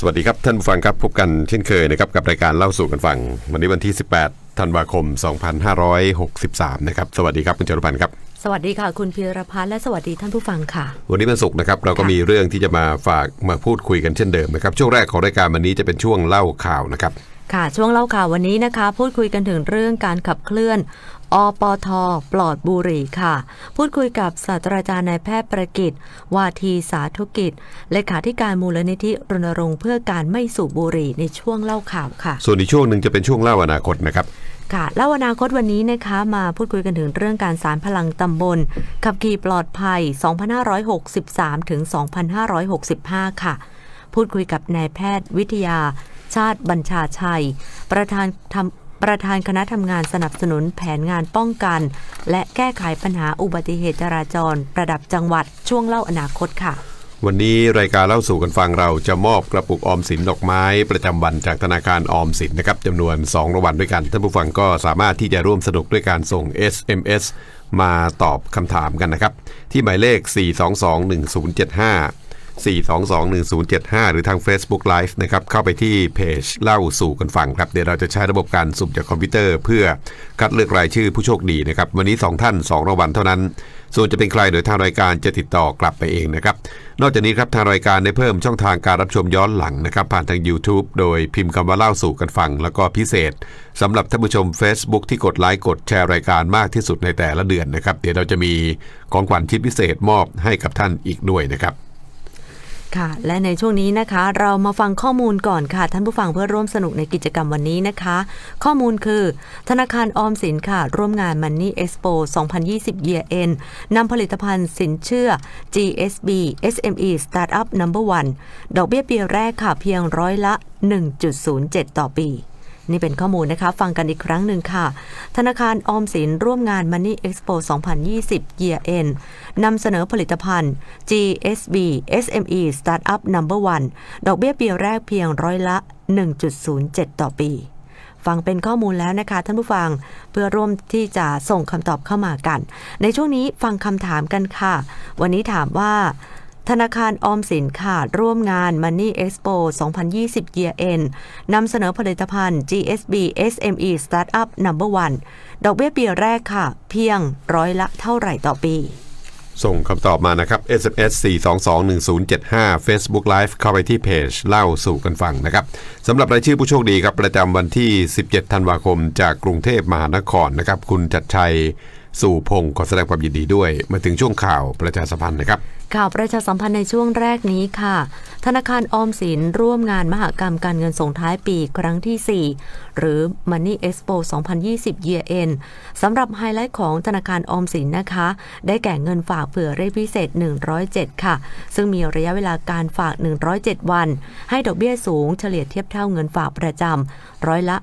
สวัสดีครับ ท่านผู้ฟังครับพบกันเช่นเคยนะครับกับรายการเล่าสู่กันฟัง วันนี้วันที่ 18 ธันวาคม 2563 นะครับ สวัสดีครับคุณจรุพันธ์ครับ สวัสดีค่ะ คุณพีรพัฒน์และสวัสดีท่านผู้ฟังค่ะ วันนี้เป็นศุกร์นะครับเราก็ค่ะมีเรื่องที่จะมาฝากมาพูดคุยกันเช่นเดิมนะครับช่วงแรกของรายการวันนี้จะเป็นช่วงเล่าข่าวนะครับค่ะช่วงเล่าข่าววันนี้นะคะ พูดคุยกันถึงเรื่องการขับเคลื่อน อปทปลอดบุหรี่ค่ะ พูดคุยกับศาสตราจารย์นายแพทย์ประกิตวาทีสาธุกิจ เลขาธิการมูลนิธิรณรงค์เพื่อการไม่สูบบุหรี่ในช่วงเล่าข่าวค่ะ ส่วนอีกช่วงหนึ่งจะเป็นช่วงเล่าอนาคตนะครับค่ะแล้วอนาคตวันนี้นะคะมาพูดคุยกันถึงเรื่องการสารพลังตำบล ขับขี่ปลอดภัย 2563 ถึง 2565 ค่ะ พูดคุยกับนายแพทย์วิทยาชาติบัญชาชัย ประธานทำ ประธานคณะทำงานสนับสนุนแผนงานป้องกัน และแก้ไขปัญหาอุบัติเหตุจราจร ระดับจังหวัดช่วงเล่าอนาคตค่ะ วันนี้รายการเล่าสู่กันฟังเราจะมอบกระปุกออมสินดอกไม้ ประจำวันจากธนาคารออมสินนะครับจำนวน2รางวัลด้วยกันท่านผู้ฟังก็สามารถที่จะร่วมสนุกด้วยการส่ง SMS มาตอบคำถามกันนะครับ ที่หมายเลข 4221075 4221075 หรือทาง Facebook Live นะครับเข้าไปที่เพจเล่าสู่กันฟังครับ เดี๋ยวเราจะใช้ระบบการสุ่มจากคอมพิวเตอร์ เพื่อคัดเลือกรายชื่อผู้โชคดีนะครับวันนี้ 2 ท่าน 2รางวัลเท่านั้น ส่วนจะเป็นใครโดยทางรายการจะติดต่อกลับไปเองนะครับนอกจากนี้ครับทางรายการได้เพิ่มช่องทางการรับชมย้อนหลังนะครับผ่านทาง YouTube โดยพิมพ์คำว่าเล่าสู่กันฟัง แล้วก็พิเศษสำหรับท่านผู้ชม Facebook ที่กดไลค์กดแชร์รายการมากที่สุดในแต่ละเดือนนะครับเดี๋ยวเราจะมีของขวัญชิ้นพิเศษมอบให้กับท่านอีกด้วยนะครับ ค่ะ และในช่วงนี้นะคะ เรามาฟังข้อมูลก่อนค่ะ ท่านผู้ฟังเพื่อร่วมสนุกในกิจกรรมวันนี้นะคะ ข้อมูลคือ ธนาคารออมสินค่ะ ร่วมงาน Money Expo 2020 Year End นำผลิตภัณฑ์สินเชื่อ GSB SME Startup Number One ดอกเบี้ยปีแรกค่ะเพียงร้อยละ 1.07 ต่อปี นี่เป็นข้อมูลนะคะ ฟังกันอีกครั้งหนึ่งค่ะ ธนาคารออมสินร่วมงาน Money Expo 2020 Year End นำเสนอผลิตภัณฑ์ GSB SME Startup Number One ดอกเบี้ยปีแรกเพียงร้อยละ 1.07 ต่อปีฟังเป็นข้อมูลแล้วนะคะท่านผู้ฟังเพื่อร่วมที่จะส่งคำตอบเข้ามากัน ในช่วงนี้ฟังคำถามกันค่ะ วันนี้ถามว่า ธนาคารออมสินค่ะร่วมงาน Money Expo 2020 Year End นำเสนอผลิตภัณฑ์ GSB SME Startup Number One ดอกเบี้ยปีแรกค่ะ เพียงร้อยละเท่าไหร่ต่อปีส่งคำตอบมานะครับ SMS 4221075 Facebook Live เข้าไปที่เพจเล่าสู่กันฟังนะครับสำหรับรายชื่อผู้โชคดีครับประจำวันที่ 17 ธันวาคม จากกรุงเทพมหานครนะครับ คุณจัดชัย สู่พงศ์ขอแสดงความยินดีด้วย มาถึงช่วงข่าวประชาสัมพันธ์นะครับข่าวประชาสัมพันธ์ในช่วงแรกนี้ค่ะ ธนาคารออมสินร่วมงานมหกรรมการเงินส่งท้ายปีครั้งที่ 4 หรือ Money Expo 2020 Year End สำหรับไฮไลท์ของธนาคารออมสินนะคะ ได้แก่เงินฝากเผื่อเรทพิเศษ 107 ค่ะ ซึ่งมีระยะเวลาการฝาก 107 วัน ให้ดอกเบี้ยสูงเฉลี่ยเทียบเท่าเงินฝากประจำร้อยละ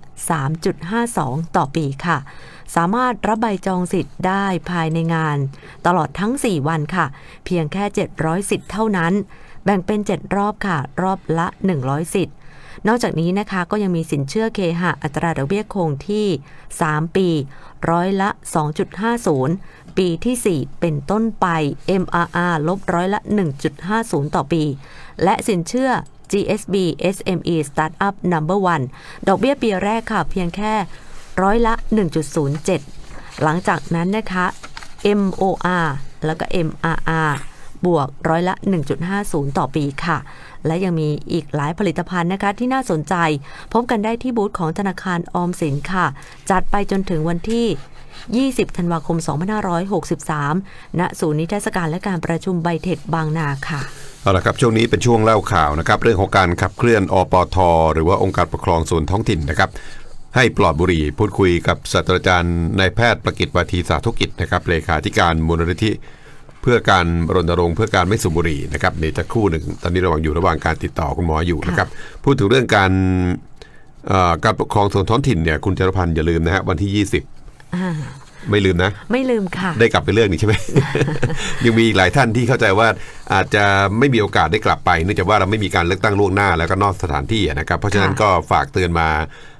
3.52 ต่อปีค่ะ สามารถรับใบจองสิทธิ์ได้ภายในงาน ตลอดทั้ง 4 วันค่ะ เพียงแค่ 700 สิทธิ์เท่านั้น แบ่งเป็น 7 รอบค่ะ รอบละ 100 สิทธิ์นอกจากนี้นะคะก็ยังมีสินเชื่อเคหะอัตราดอกเบี้ยคงที่ 3 ปี ร้อยละ 2.50 ปีที่ 4 เป็นต้นไป MRR ลบร้อยละ 1.50 ต่อปี และสินเชื่อ GSB SME Startup Number One ดอกเบี้ยปีแรกค่ะ เพียงแค่ ร้อยละ 1.07 หลังจากนั้นนะคะ MOR แล้วก็ MRR บวกร้อยละ 1.50 ต่อปีค่ะ และยังมีอีกหลายผลิตภัณฑ์นะคะที่น่าสนใจ พบกันได้ที่บูธของธนาคารออมสินค่ะ จัดไปจนถึงวันที่ 20 ธันวาคม 2563 ณ ศูนย์นิทรรศการและการประชุมไบเทคบางนาค่ะ เอาละครับ ช่วงนี้เป็นช่วงเล่าข่าวนะครับ เรื่องของการขับเคลื่อนอปท หรือว่าองค์การปกครองส่วนท้องถิ่นนะครับ ให้ปลอดบุหรี่พูดคุยกับศาสตราจารย์นายแพทย์ประกิตวาทีสาธุกิจนะครับเลขาธิการมูลนิธิเพื่อการรณรงค์เพื่อการไม่สูบบุหรี่นะครับเดี๋ยวจะครู่หนึ่งตอนนี้ระหว่างอยู่ระหว่างการติดต่อคุณหมออยู่นะครับพูดถึงเรื่องการเอ่อการปกครองส่วนท้องถิ่นเนี่ยคุณจรพันธ์อย่าลืมนะฮะวันที่อ่า20 ไม่ลืมนะ ไม่ลืมค่ะ ได้กลับไปเรื่องนี้ใช่ไหม ยังมีอีกหลายท่านที่เข้าใจว่าอาจจะไม่มีโอกาสได้กลับไปเนื่องจากว่าเราไม่มีการเลือกตั้งล่วงหน้าแล้วก็นอกสถานที่อะนะครับ เพราะฉะนั้นค่ะก็ฝากเตือนมา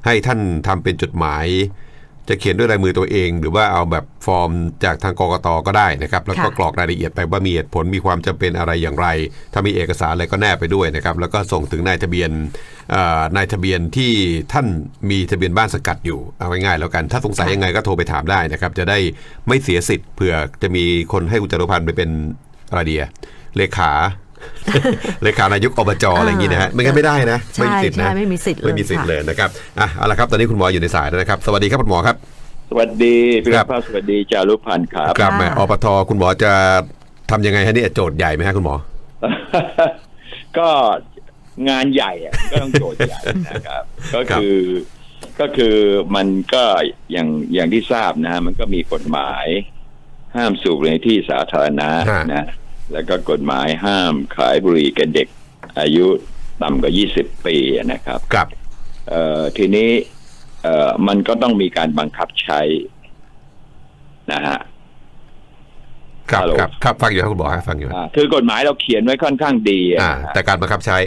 ให้ท่านทำเป็นจดหมาย จะเขียนด้วยลายมือตัวเอง หรือว่าเอาแบบฟอร์มจากทางกกตก็ได้นะครับ แล้วก็ค่ะกรอกรายละเอียดไปว่ามีเหตุผลมีความจำเป็นอะไรอย่างไร ถ้ามีเอกสารอะไรก็แนบไปด้วยนะครับ แล้วก็ส่งถึงนายทะเบียนเอ่อนายทะเบียนที่ท่านมีทะเบียนบ้านสกัดอยู่เอาง่ายๆแล้วกัน ถ้าสงสัยยังไงก็โทรไปถามได้นะครับ จะได้ไม่เสียสิทธิ์เผื่อจะมีคนให้คุณจรุพันธ์ไปเป็นอะไรเดียเลขา เลขานายกอบจอะไรอย่างงี้นะฮะไม่งั้นไม่ได้นะใช่มีสิทธิ์นะใช่ไม่มีสิทธิ์เลยไม่มีสิทธิ์ค่ะเลยนะครับอะเอาละครับตอนนี้คุณหมออยู่ในสายแล้วนะครับ สวัสดีครับคุณหมอครับ สวัสดีพี่ครับภาพสวัสดีจารุพันธ์ครับกลับมาค่ะอปทคุณหมอจะทำยังไงฮะเนี่ยโจทย์ใหญ่ไหมฮะคุณหมอ ก็งานใหญ่อะก็ต้องโจทย์ใหญ่นะครับ ก็คือก็คือมันก็อย่างอย่างที่ทราบนะ มันก็มีกฎหมาย ห้ามสูบในที่สาธารณะฮะนะ แล้วก็กฎหมายห้ามขายบุหรี่แก่เด็ก อายุต่ำกว่า 20 ปีนะครับครับเอ่อทีนี้เอ่อมันก็ต้องมีการบังคับใช้นะฮะครับฮัลโหลครับครับฟังอยู่ครับคุณหมอฮะฟังอยู่อ่าคือกฎหมายเราเขียนไว้ค่อนข้างดีอะอ่านะฮะแต่การบังคับใช้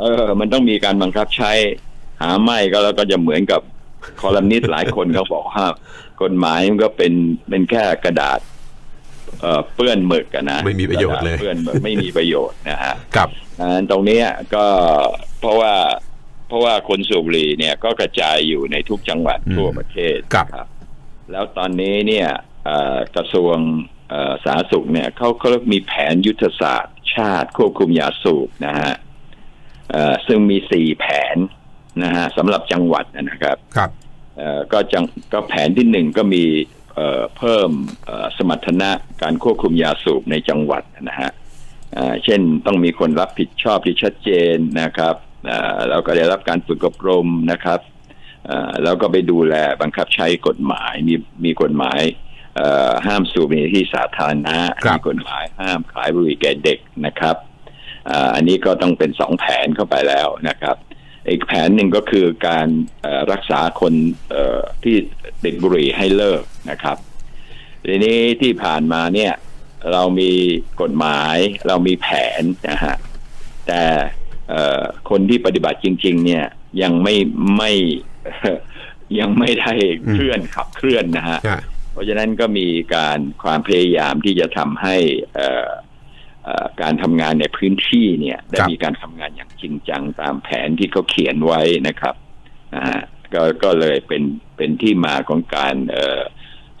เออ มันต้องมีการบังคับใช้ หาไม่ก็แล้วก็จะเหมือนกับคอลัมนิสต์หลายคนเขาบอกว่ากฎหมายมันก็เป็นเป็นแค่กระดาษ เอ่อเปื้อนหมึกกันนะไม่มีประโยชน์เลยกดาษเปื้อนหมึกไม่มีประโยชน์นะฮะครับดังนั้นตรงเนี้ยก็เพราะว่าเพราะว่าคนสูบบุหรี่เนี่ยก็กระจายอยู่ในทุกจังหวัดอืมทั่วประเทศครับนะแล้วตอนนี้เนี่ยเอ่อกระทรวงเอ่อสาธารณสุขเนี่ยเขาเขามีแผนยุทธศาสตร์ ชาติควบคุมยาสูบนะฮะเอ่อซึ่งมีสี่แผนนะฮะสำหรับจังหวัดนะครับ ครับเอ่อก็จังก็แผนที่หนึ่งก็มี เอ่อเพิ่มเอ่อสมรรถนะการควบคุมยาสูบในจังหวัดนะฮะเอ่อเช่นต้องมีคนรับผิดชอบที่ชัดเจนนะครับเอ่อแล้วก็ได้รับการฝึกอบรมนะครับเอ่อแล้วก็ไปดูแลบังคับใช้กฎหมายมีมีกฎหมายเอ่อห้ามสูบในที่สาธารณะครับมีกฎหมายห้ามขายบุหรี่แก่เด็กนะครับอ่าอันนี้ก็ต้องเป็นสองแผนเข้าไปแล้วนะครับ อีกแผนหนึ่งก็คือการเอ่อรักษาคนเอ่อที่ติดบุหรี่ให้เลิกนะครับทีนี้ที่ผ่านมาเนี่ย เรามีกฎหมายเรามีแผนนะฮะแต่เอ่อคนที่ปฏิบัติจริง ๆ เนี่ยยังไม่ไม่ยังไม่ได้เคลื่อนขับเคลื่อนนะฮะฮะเพราะฉะนั้นก็มีการความพยายามที่จะทำให้เอ่อเอ่อ การทำงานในพื้นที่เนี่ยได้ครับมีการทำงานอย่างจริงจังตามแผนที่เขาเขียนไว้นะครับนะฮะก็ก็เลยเป็นเป็นที่มาของการเอ่อ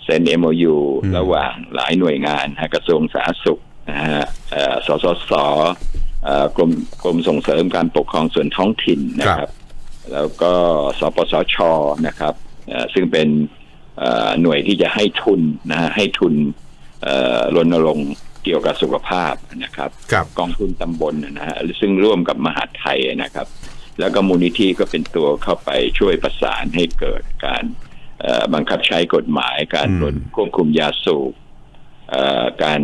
เซ็น MOU อืมระหว่างหลายหน่วยงานฮะกระทรวงสาธารณสุขนะฮะเอ่อสสสเอ่อกรมกรมส่งเสริมการปกครองส่วนท้องถิ่นนะครับ แล้วก็สปสชนะครับเอ่อซึ่งเป็นเอ่อหน่วยที่จะให้ทุนนะฮะให้ทุนเอ่อรณรงค์ เกี่ยวกับสุขภาพนะครับครับกองทุนตำบลนะฮะซึ่งร่วมกับมหาดไทยนะครับ แล้วก็มูลนิธิก็เป็นตัวเข้าไปช่วยประสานให้เกิดการเอ่อบังคับใช้กฎหมาย การอืมลดควบคุมยาสูบเอ่อการ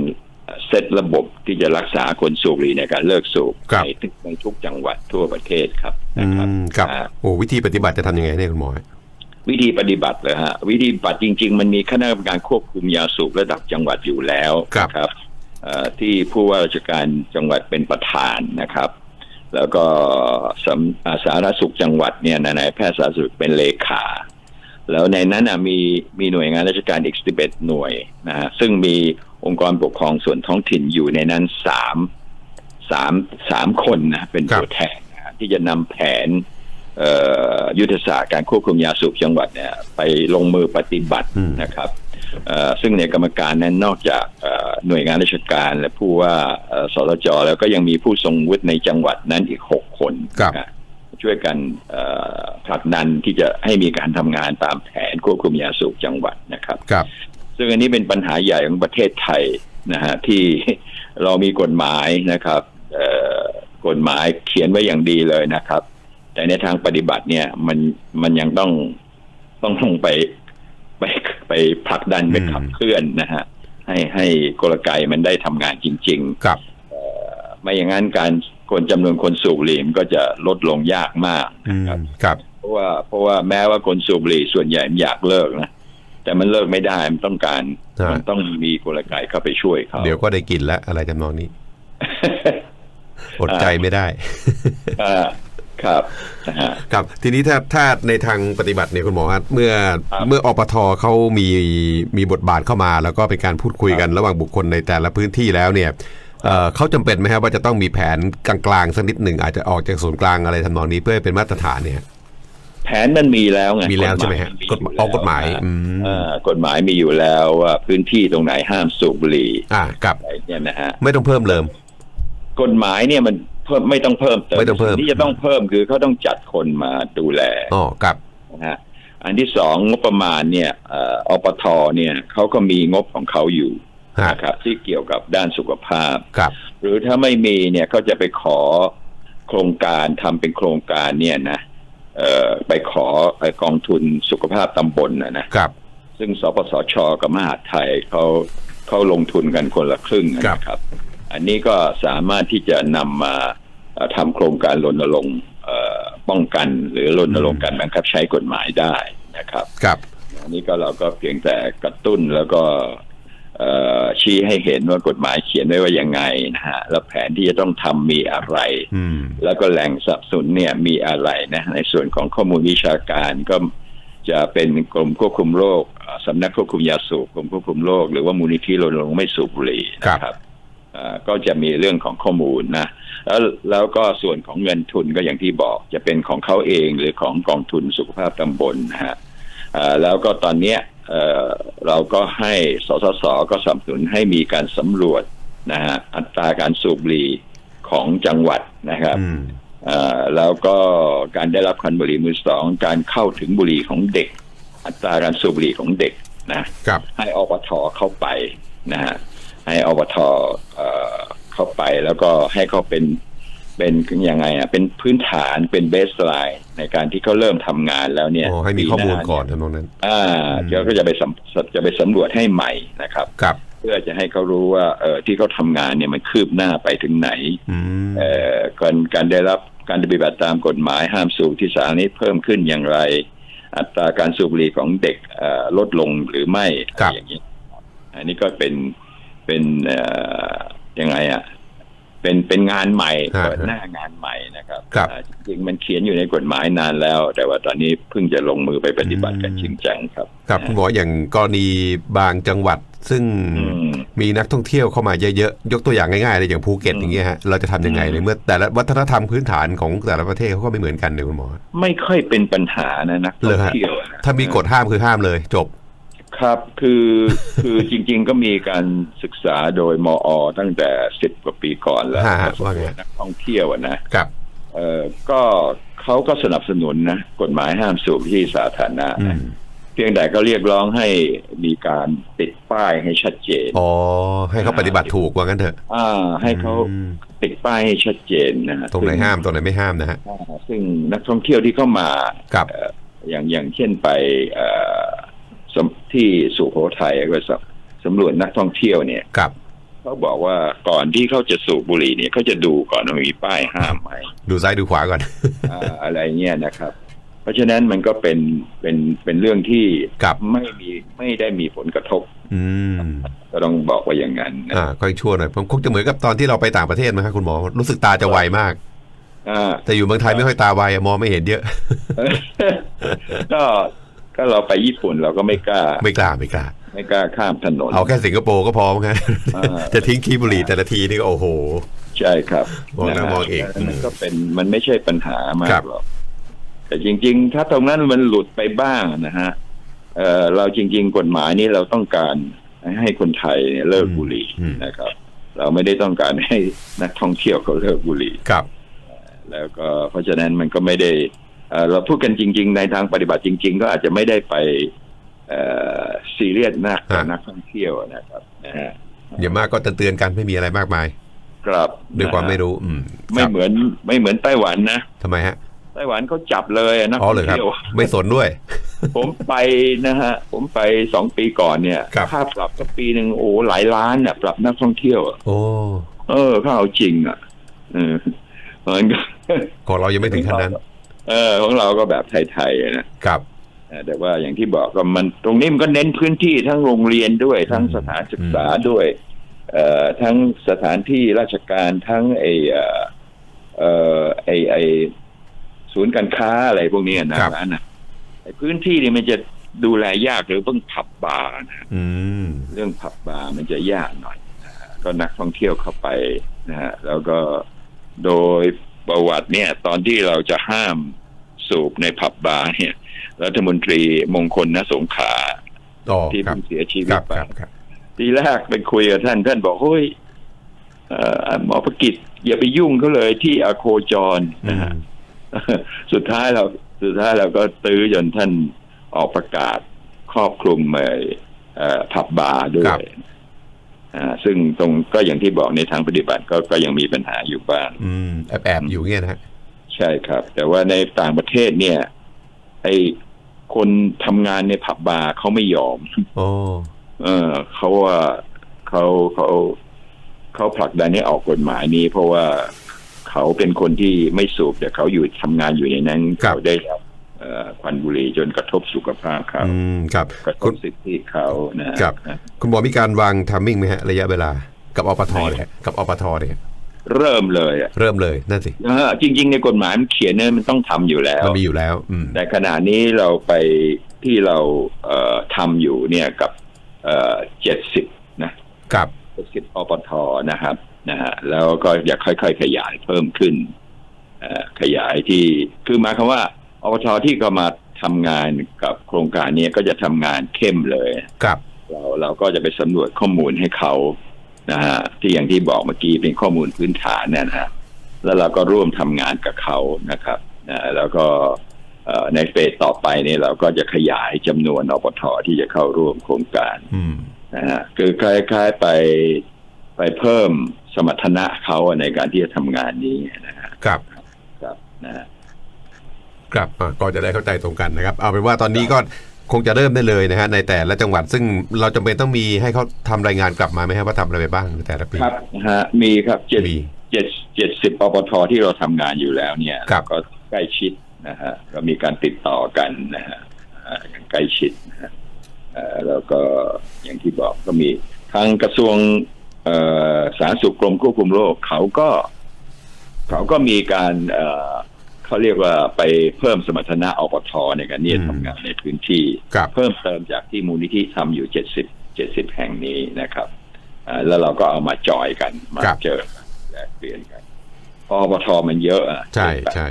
เซตระบบที่จะรักษาคนสูบบุหรี่ในการเลิกสูบครับในทุกในทุกจังหวัดทั่วประเทศครับอืนะครับมครับอ่าโอ้วิธีปฏิบัติจะทำยังไงเนี่ยคุณหมอวิธีปฏิบัติเลยฮะวิธีปฏิบัติจริง ๆ มันมีคณะกรรมการควบคุมยาสูบระดับจังหวัดอยู่แล้วครับนะครับเอ่อ ที่ผู้ว่าราชการจังหวัดเป็นประธานนะครับ แล้วก็สำอ่าสาธารณสุขจังหวัดเนี่ยนายแพทย์สาธารณสุขเป็นเลขา แล้วในนั้นน่ะมีมีหน่วยงานราชการอีก11หน่วยนะฮะซึ่งมีองค์กรปกครองส่วนท้องถิ่นอยู่ในนั้นสามสามสามคนนะเป็นตัวแทนนะที่จะนำแผนยุทธศาสตร์การควบคุมยาสูบจังหวัดเนี่ย ไปลงมือปฏิบัตินะครับ ซึ่งในกรรมการนั้นนอกจากเอ่อหน่วยงานราชการ และผู้ว่าเอ่อสตจแล้วก็ยังมีผู้ทรงวุฒิในจังหวัดนั้นอีกหกคนครับนะช่วยกันเอ่อผลักดันที่จะให้มีการทำงานตามแผนควบคุมยาสูบจังหวัดนะครับครับ ซึ่งอันนี้เป็นปัญหาใหญ่ของประเทศไทยนะฮะที่เรามีกฎหมายนะครับเอ่อกฎหมายเขียนไว้อย่างดีเลยนะครับ แต่ในทางปฏิบัติเนี่ยมันมันยังต้องต้องลงไปไป ไปผลักดันไปอืมขับเคลื่อนนะฮะให้ให้กลไกมันได้ทำงานจริงครับๆไม่อย่างนั้นการคนจำนวนคนสูบบุหรี่มันก็จะลดลงยากมากอืนะมครับครับ เพราะว่าเพราะว่าแม้ว่าคนสูบบุหรี่ส่วนใหญ่มันอยากเลิกนะแต่มันเลิกไม่ได้มันต้องการใช่มันต้องมีกลไกเข้าไปช่วยเขาเดี๋ยวก็ได้กินแล้วอะไรจำนองนี้อดใจไม่ได้อ่า ครับนะฮะ ครับทีนี้ถ้าถ้าในทางปฏิบัติเนี่ยคุณหมอฮะเมื่อครับเมื่ออปทเขามีมีบทบาทเข้ามา แล้วก็เป็นการพูดคุยกันระหว่างบุคคลในแต่ละพื้นที่แล้วเนี่ยเอ่อเขาจำเป็นไหมครับว่าจะต้องมีแผนกลางๆสักนิดหนึ่งอาจจะออกจากศูนย์กลางอะไรทำนองนี้เพื่อให้เป็นมาตรฐานเนี่ย แผนมันมีแล้วไงมีแล้วใช่ไหมฮะกฎหมายกฎหมายอืม เอ่อกฎหมายมีอยู่แล้วว่าพื้นที่ตรงไหนห้ามสูบบุหรี่อ่าครับ อะไรเนี่ยนะฮะ ไม่ต้องเพิ่มเติม กฎหมายเนี่ยมันเพิ่มไม่ต้องเพิ่มเติมไม่ต้องเพิ่ม สิ่ที่จะต้องเพิ่มคือเขาต้องจัดคนมาดูแลอ๋อครับ นะฮะอันที่สองงบประมาณเนี่ยเอ่ออปทเนี่ยเขาก็มีงบของเขาอยู่ฮะ นะครับที่เกี่ยวกับด้านสุขภาพ ครับ หรือถ้าไม่มีเนี่ยก็จะไปขอโครงการทำเป็นโครงการเนี่ยนะเอ่อไปขอไอ้กองทุนสุขภาพตำบลนะนะครับ ซึ่งสปสชกับมหาดไทยเขาเขาลงทุนกันคนละครึ่งนะครับ อันนี้ก็สามารถที่จะนำมาเอ่อ ทำโครงการรณรงค์เอ่อป้องกัน หรือรณรงค์การบังคับใช้กฎหมายได้นะครับ ครับอันนี้ก็เราก็เพียงแต่กระตุ้นแล้วก็เอ่อชี้ให้เห็นว่ากฎหมายเขียนไว้ว่ายังไงนะฮะแล้วแผนที่จะต้องทำมีอะไรอืมแล้วก็แหล่งสนับสนุนเนี่ยมีอะไรนะในส่วนของข้อมูลวิชาการก็จะเป็นกรมควบคุมโรคเอ่อสำนักควบคุมยาสูบกรมควบคุมโรคหรือว่ามูลนิธิรณรงค์ไม่สูบบุหรี่นะครับเอ่อ ก็จะมีเรื่องของข้อมูลนะแล้วแล้วก็ส่วนของเงินทุนก็อย่างที่บอกจะเป็นของเขาเองหรือของกองทุนสุขภาพตำบลนะฮะเอ่อแล้วก็ตอนเนี้ยเอ่อเราก็ให้สสสก็สนับสนุนให้มีการสำรวจนะฮะอัตราการสูบบุหรี่ของจังหวัดนะครับอืมเอ่อแล้วก็การได้รับควันบุหรี่มือสองการเข้าถึงบุหรี่ของเด็ก อัตราการสูบบุหรี่ของเด็กนะครับให้อปทเข้าไปนะฮะ ให้อปทเอ่อเข้าไปแล้วก็ให้เขาเป็นเป็นยังไงอะเป็นพื้นฐานเป็นเบสไลน์ในการที่เขาเริ่มทำงานแล้วเนี่ยอ๋อให้มีข้อมูลปีาก่อนเยทำนองนั้น อ่าเดี๋ยวก็จะไปสำจะไปสำรวจให้ใหม่นะครับครับ เพื่อจะให้เขารู้ว่าเออที่เขาทำงานเนี่ยมันคืบหน้าไปถึงไหนอืมเอ่อการการได้รับการปฏิบัติตามกฎหมายห้ามสูบที่สาธารณะนี้เพิ่มขึ้นอย่างไร อัตราการสูบบุหรี่ของเด็กเอ่อลดลงหรือไม่อะไรอย่างนี้ อันนี้ก็เป็น เป็นเอ่อยังไงอะเป็นเป็นงานใหม่ฮะเปิดหน้างานใหม่นะครับครับอ่าจริงๆมันเขียนอยู่ในกฎหมายนานแล้ว แต่ว่าตอนนี้เพิ่งจะลงมือไปปฏิบัติกันจริงจังครับ ครับคุณหมออย่างกรณีบางจังหวัดซึ่งอืมมีนักท่องเที่ยวเข้ามาเยอะๆ ยกตัวอย่างง่ายๆเลยอย่างภูเก็ตอืมอย่างเงี้ยฮะเราจะทำยังไงอืมในเมื่อแต่ละวัฒนธรรมพื้นฐานของแต่ละประเทศเขาก็ไม่เหมือนกันเนี่ยคุณหมอ ไม่ค่อยเป็นปัญหานะนักเลท่อยงฮะเที่ยวนะถ้ามีกฎห้ามคือห้ามเลยจบ ครับคือคือจริง ๆ ก็มีการศึกษาโดยมอ ตั้งแต่สิบกว่าปีก่อนแล้วฮะฮะว่าไง นักท่องเที่ยวอะนะ ครับ เออก็เขาก็สนับสนุนนะ กฎหมายห้ามสูบที่สาธารณะอืนะมเพียงแต่ก็เรียกร้องให้มีการติดป้ายให้ชัดเจน อ๋อ ให้เขาปฏิบัติถูกว่างั้นเถอะอ่า ให้เขาอืมติดป้ายให้ชัดเจนนะฮะตรงไหนซึ่ห้ามตรงไหนไม่ห้ามนะฮะ อ่าซึ่งนักท่องเที่ยวที่เข้ามาครับ เอ่ออย่างอย่างเช่นไปเอ่อสำ ที่สุโขทัยก็สำสำรวจนักท่องเที่ยวเนี่ยครับเขาบอกว่าก่อนที่เขาจะสูบบุหรี่เนี่ยเขาจะดูก่อนว่ามีป้ายห้ามไหมดูซ้ายดูขวาก่อนอ่าอะไรเงี้ยนะครับ เพราะฉะนั้นมันก็เป็นเป็นเป็นเรื่องที่ครับไม่มีไม่ได้มีผลกระทบอืมก็ต้องบอกว่าอย่างนั้นนะอ่าก็ยังชั่วหน่อยผมคงจะเหมือนกับตอนที่เราไปต่างประเทศไหมครับคุณหมอรู้สึกตาจะไวมากอ่าแต่อยู่เมืองไทยไม่ค่อยตาไวอะมองไม่เห็นเยอะ ก็ ก็เราไปญี่ปุ่นเราก็ไม่กล้า ไม่กล้าไม่กล้า ไม่กล้าข้ามถนน เอาแค่สิงคโปร์ก็พอมั้งครับอ่าจะทิ้งคีย์บุหรี่แต่ละทีนี่ก็โอ้โห ใช่ครับมองแล้วนะฮะมองอีกมันก็เป็นมันไม่ใช่ปัญหามาครักบหรอกแต่จริง ๆ ถ้าตรงนั้นมันหลุดไปบ้างนะฮะเอ่อเราจริง ๆ กฎหมายนี้เราต้องการให้คนไทยเนี่ยเลิกบุหรี่อืมนะครับ เราไม่ได้ต้องการให้นักท่องเที่ยวเขาเลิกบุหรี่ครับ แล้วก็เพราะฉะนั้นมันก็ไม่ได้ เอ่อเราพูดกันจริง ๆ ในทางปฏิบัติจริง ๆ ก็อาจจะไม่ได้ไปเอ่อซีเรียสนักกับฮะนักท่องเที่ยวนะครับนะฮะอย่างมากก็เตือนๆกันไม่มีอะไรมากมาย ครับด้วยความไม่นะฮะรู้อืมไม่ครับเหมือนไม่เหมือนไต้หวันนะทำไมฮะไต้หวันเขาจับเลยอะนักอ๋อท่อเลยงครับเที่ยวไม่สนด้วย ผมไปนะฮะ ผมไปสองปีก่อนเนี่ยครับค่าปรับก็ปีหนึ่งโอ้หลายล้านน่ะปรับนักท่องเที่ยวอะโอ้เออเขาเอาจริงอะเออมันก็ของเรายังไม่ถึงขั้นนั้น เออของเราก็แบบไทยๆอะนะครับเออแต่ว่าอย่างที่บอกก็มันตรงนี้มันก็เน้นพื้นที่ทั้งโรงเรียนด้วย ทั้งสถานศึกษาด้วยเอ่อทั้งสถานที่ราชการทั้งไอเอ่อเอ่อไอไอศูนย์การค้าอะไรพวกเนี้ยนะครับร้านนะไอ้พื้นที่นี่มันจะดูแลยากหรือเพิ่งผับบาร์นะอืมเรื่องผับบาร์มันจะยากหน่อยนะฮะก็นักท่องเที่ยวเข้าไปนะฮะแล้วก็โดย ประวัติเนี่ย ตอนที่เราจะห้ามสูบในผับบาร์เนี่ย รัฐมนตรีมงคลนสงขลาอ๋อที่ครับเพิ่งเสียชีควิตรับไปครับครับทีแรกไปคุยกับท่าน ท่านบอกเฮ้ยเอ่อหมอประกิจอย่าไปยุ่งเขาเลยที่อโคจรอืนะมฮะสุดท้ายเราสุดท้ายเราก็ตื้อจนท่านออกประกาศครอบคลุมไอ้เอ่อผับบาร์ด้วยอ่า ซึ่งตรงก็อย่างที่บอกในทางปฏิบัติก็ก็ยังมีปัญหาอยู่บ้างอืมแอบแอบอยู่เงี้ยนะฮะใช่ครับ แต่ว่าในต่างประเทศเนี่ย ไอ้คนทำงานในผับบาร์เขาไม่ยอมโอ้เออเขาว่าเขาเขาเขาผลักดันให้ออกกฎหมายนี้ เพราะว่าเขาเป็นคนที่ไม่สูบแต่เขาอยู่ทำงานอยู่ในนั้นเขาได้รับเอ่อ ควันบุหรี่จนกระทบสุขภาพเขาอืมครับกระทคุบณสิทธิเขานะฮะครับคุณหมอมีการวางทัมมิ่งไหมฮะระยะเวลา กับอปทเนี่ยฮะกับอปทเนี่ยเริ่มเลยอะเริ่มเลยนั่นสินะฮะจริง ๆ ในกฎหมายมันเขียนเนี่ยมันต้องทำอยู่แล้วมันมีอยู่แล้วอืมแต่ขณะนี้เราไปที่เราเอ่อทำอยู่เนี่ยกับเจ็ดสิบนะครับสิทธิ์อปทนะครับนะฮะแล้วก็อยากค่อย ๆ ขยายเพิ่มขึ้นเอ่อขยายที่คือหมายความว่า อปทที่ก็มาทำงานกับโครงการนี้ก็จะทำงานเข้มเลยครับ เราเราก็จะไปสำรวจข้อมูลให้เขานะฮะที่อย่างที่บอกเมื่อกี้เป็นข้อมูลพื้นฐานเนยนะฮะแล้วเราก็ร่วมทำงานกับเขานะครับนะแล้วก็เอ่อในเฟสต่อไปเนี่ยเราก็จะขยายจำนวนอปทที่จะเข้าร่วมโครงการอืมนะฮะคือคล้ายๆไปไปเพิ่มสมรรถนะเขาในการที่จะทำงานนี้นะฮะครับครับนะฮะ ครับอะก็จะได้เข้าใจตรงกันนะครับ เอาเป็นว่าตอนนี้ก็คงจะเริ่มได้เลยนะฮะในแต่ละจังหวัดซึ่งเราจำเป็นต้องมีให้เขาทำรายงานกลับมาไหมครับว่าทำอะไรไปบ้างในแต่ละปีครับนะฮะมีครับเจ็ดมีเจ็ดเจ็ดสิบปปทที่เราทำงานอยู่แล้วเนี่ยครับก็ใกล้ชิดนะฮะก็มีการติดต่อกันนะฮะอ่าอย่างใกล้ชิดนะฮะเอ่อแล้วก็อย่างที่บอกก็มีทางกระทรวงเอ่อสาธารณสุขกรมควบคุมโรคเขาก็ เขาก็มีการ เอ่อเขาเรียกว่าไปเพิ่มสมรรถนะอปทในการเนี่ยอืมทำงานในพื้นที่ครับเพิ่มเติมจากที่มูลนิธิทำอยู่เจ็ดสิบเจ็ดสิบแห่งนี้นะครับอ่าแล้วเราก็เอามาจอยกันมาครับเจอกันแลกเปลี่ยนกันเพอปทมันเยอะอะใช่ใช่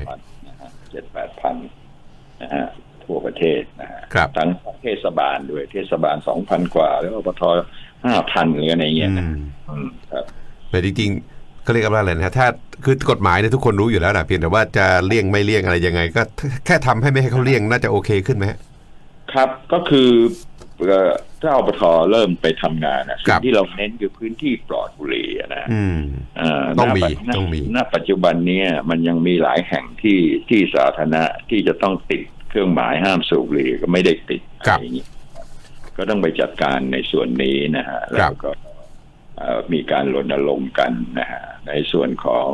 เจ็ดแปดพันนะฮะทั่วประเทศนะฮะครับทั้งเทศบาลด้วยเทศบาลสองพันกว่า แล้วอปทห้าพันหรืออะไรเงี้ยอืนะมอืมครับแต่จริงๆ เขาเรียกว่าอะไรนะฮะถ้าคือกฎหมายเนี่ยทุกคนรู้อยู่แล้วนะเพียงแต่ว่าจะเลี่ยงไม่เลี่ยงอะไรยังไง ก็แค่ทำให้ไม่ให้เขาเลี่ยงน่าจะโอเคขึ้นไหมฮะครับก็คือเอ่อถ้าอปทเริ่มไปทำงานนะครัสิ่บงที่เราเน้นคือพื้นที่ปลอดบุหรี่อะนะอืมาต้องมีณปัจต้องมีณปัจจุบันเนี้มันยังมีหลายแห่งที่ที่สาธารณะที่จะต้องติดเครื่องหมายห้ามสูบบุหรี่ก็ไม่ได้ติดอะไรอย่างนี้ก็ต้องไปจัดการในส่วนนี้นะฮะแล้วก็เอ่อ มีการรณรงค์กันนะฮะในส่วนของ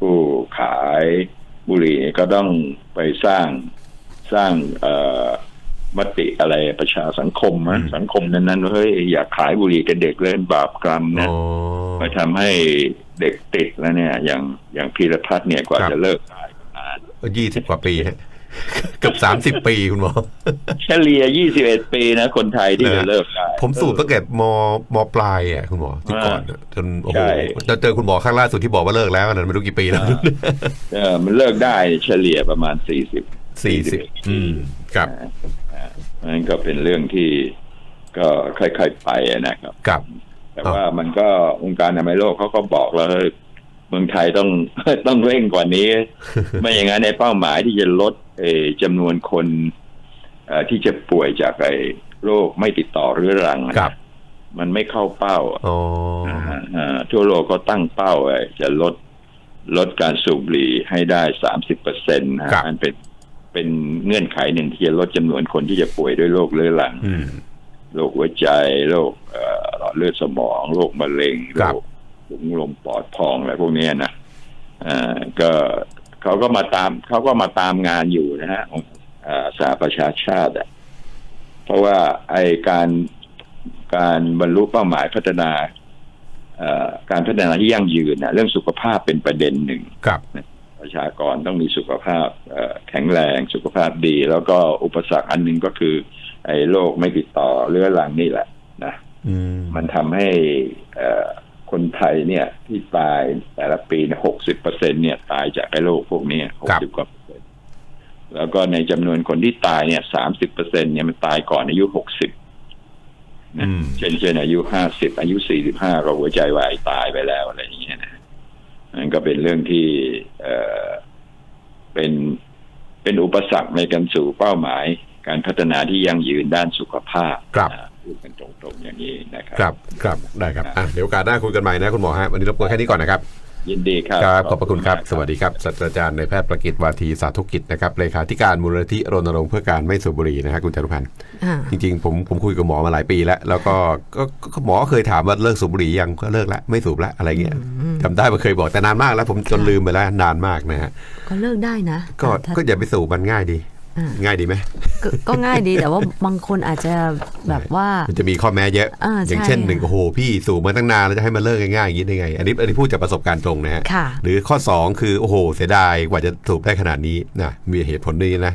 ผู้ขายบุหรี่ก็ต้องไปสร้างสร้างเอ่อมติอะไรประชาสังคมนะอืมสังคมนั้นๆว่าเฮ้ยอย่าขายบุหรี่กับเด็กเล่นบาปกรรมนะอ๋อไปทำให้เด็กติดแล้วเนี่ย อย่างอย่างพีรพัฒน์เนี่ยกว่าครับจะเลิกได้นานยี่สิบกว่าปีฮะ เกือบสามสิบปีคุณหมอ เฉลี่ย21ปีนะ คนไทยที่เออจะเลิกได้ผมสูบตั้งแต่มมปลายอะคุณหมอที่ก่อนอะจนโอ้โหใช่จะเจอคุณหมอข้างล่าสุดที่บอกว่าเลิกแล้วนั่นไม่รู้กี่ปีแล้วเออมันเลิกได้เฉลี่ยประมาณ40สี่สิบอืมครับนั่นก็เป็นเรื่องที่ก็ค่อยๆไปนะครับครับ แต่ว่ามันก็องค์การอนามัยโลกเขาก็บอกแล้วเฮ้ยเมืองไทยต้องต้องเร่งกว่านี้ ไม่อย่างนั้นในเป้าหมายที่จะลดเอ่อ จำนวนคนเอ่อที่จะป่วยจากไอ้โรคไม่ติดต่อเรื้อรังอะครับ มันไม่เข้าเป้าอ๋ออ่าทั่วโลกก็ตั้งเป้าไว้จะลดลดการสูบบุหรี่ให้ได้สามสิบเปอร์เซ็นต์นะมันเป็นเป็นเงื่อนไขหนึ่งที่จะลดจำนวนคนที่จะป่วยด้วยโรคเรื้อรังอืมโรคหัวใจโรคเอ่อหลอดเลือดสมองโรคมะเร็งคโรรับคถุงลมปอดพองอะไรพวกเนี้ยนะอ่าก็ เขาก็มาตามเขาก็มาตามงานอยู่นะฮะองค์อ่าสหประชาชาติอะเพราะว่าไอการการบรรลุเป้าหมายพัฒนาเอ่อการพัฒนาที่ยั่งยืนนะเรื่องสุขภาพเป็นประเด็นหนึ่งครับเประชากรต้องมีสุขภาพเอ่อแข็งแรงสุขภาพดี แล้วก็อุปสรรคอันหนึ่งก็คือ ไอ้โรคไม่ติดต่อเรื้อรังนี่แหละ นะอืมมันทำให้เอ่อ คนไทยเนี่ยที่ตายแต่ละปีหกสิบเปอร์เซ็นเนี่ยตายจากไอ้โรคพวกนี้หกสิบกว่าเปอร์เซ็นต์แล้วก็ในจำนวนคนที่ตายเนี่ยสามสิบเปอร์เซ็นเนี่ยมันตายก่อนอายุหกสิบนะอืมเช่นเช่นอายุห้าสิบอายุสี่สิบห้าก็หัวใจวายตายไปแล้วอะไรอย่างเงี้ยนะนั่นก็เป็นเรื่องที่เอ่อเป็นเป็นอุปสรรคในการสู่เป้าหมาย การพัฒนาที่ยั่งยืนด้านสุขภาพครับนะ พูดกันตรงๆอย่างนี้นะครัครับครับได้ครับอะเดี๋ยวโอกาสหน้าคุยกันใหม่นะคุณหมอฮะวันนี้รบกวนแค่นี้ก่อนนะครับ ยินดีครับครับขอบพระคุณครับมากสวัสดีครับศาสตราจารย์ในายแพทย์ประกิตวาทีสาธุกิจนะครับเลขาธิการมูลนิธิรณรงค์เพื่อการไม่สูบบุหรี่นะฮะคุณจารุพันธ์อ่าจริงๆผมผมคุยกับหมอมาหลายปีแล้ว แล้วก็ก็ก็หมอเคยถามว่าเลิกสูบบุหรี่ยังก็เลิกแล้วไม่สูบแล้วอะไรเงี้ยจำได้ว่าเคยบอกแต่นานมากแล้ว ผมจนลืมไปแล้วนานมากนะฮะก็เลิกได้นะก็ถ้าก็อย่าไปสูบมันง่ายดีอ่า ง่ายดีไหมก็ก็ง่ายดีแต่ว่าบางคนอาจจะแบบว่ามันจะมีข้อแม้เยอะอ่าอย่างเช่นใช่หนึ่งโอ้โหพี่สูบมาตั้งนานแล้วจะให้มันเลิกง่ายๆอย่างนี้ได้ไง อันนี้อันนี้พูดจากประสบการณ์ตรงนะฮะค่ะหรือข้อ 2 คือโอ้โหเสียดายกว่าจะสูบได้ขนาดนี้นะมีเหตุผลนี้นะ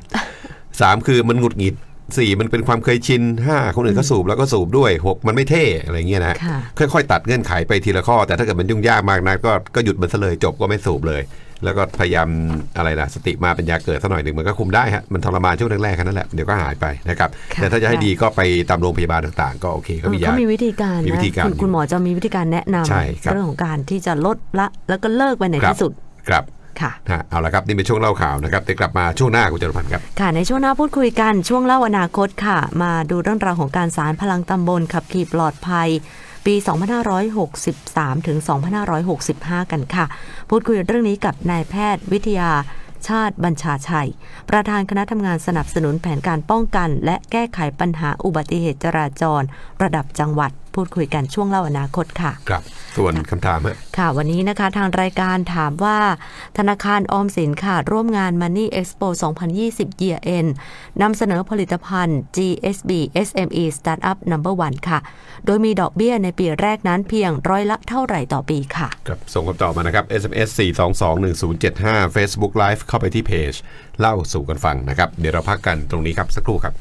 สามคือมันหงุดหงิดสี่มันเป็นความเคยชินห้าคนอื่นก็สูบแล้วก็สูบด้วยหกมันไม่เท่อะไรเงี้ยนะค่ะค่อยๆ ตัดเงื่อนไขไปทีละข้อ แต่ถ้าเกิดมันยุ่งยากมากนะก็ก็หยุดมันซะเลยจบก็ไม่สูบเลย แล้วก็พยายามอะไรนะสติมาเป็นยาเกิดสักหน่อยหนึ่งมันก็คุมได้ฮะมันทรมานช่วงแรกๆแค่นั้นแหละเดี๋ยวก็หายไปนะครับค่ะแต่ถ้าจะให้ดีก็ไปตามโรงพยาบาลต่างๆ ก็โอเคก็มีเออยาเขามีวิธีการมีวินะธีการคุณอยู่คุณหมอจะมีวิธีการแนะนำใช่ครับเรื่องของการที่จะลดละแล้วก็เลิกไปในครับที่สุดครับค่ะฮะเอาละครับ นี่เป็นช่วงเล่าข่าวนะครับเดี๋ยวกลับมาช่วงหน้าคุณจรพันธ์ครับ ค่ะ ในช่วงหน้าพูดคุยกันช่วงเล่าอนาคตค่ะ มาดูเรื่องราวของการสารพลังตำบลขับขี่ปลอดภัย ปี 2563 ถึง 2565 กันค่ะ พูดคุยเรื่องนี้กับนายแพทย์วิทยาชาติบัญชาชัย ประธานคณะทำงานสนับสนุนแผนการป้องกัน และแก้ไขปัญหาอุบัติเหตุจราจร ระดับจังหวัด พูดคุยกันช่วงเล่าอนาคตค่ะ ครับ ส่วนคำถามฮะค่ะ วันนี้นะคะทางรายการถามว่า ธนาคารออมสินค่ะ ร่วมงาน Money Expo 2020 Year End นำเสนอผลิตภัณฑ์ GSB SME Startup Number 1ค่ะ โดยมีดอกเบี้ยในปีแรกนั้นเพียงร้อยละเท่าไหร่ต่อปีค่ะ ครับ ส่งคำตอบมานะครับ SMS 4221075 Facebook Live เข้าไปที่เพจ เล่าสู่กันฟังนะครับ เดี๋ยวเราพักกันตรงนี้ครับสักครู่ครับ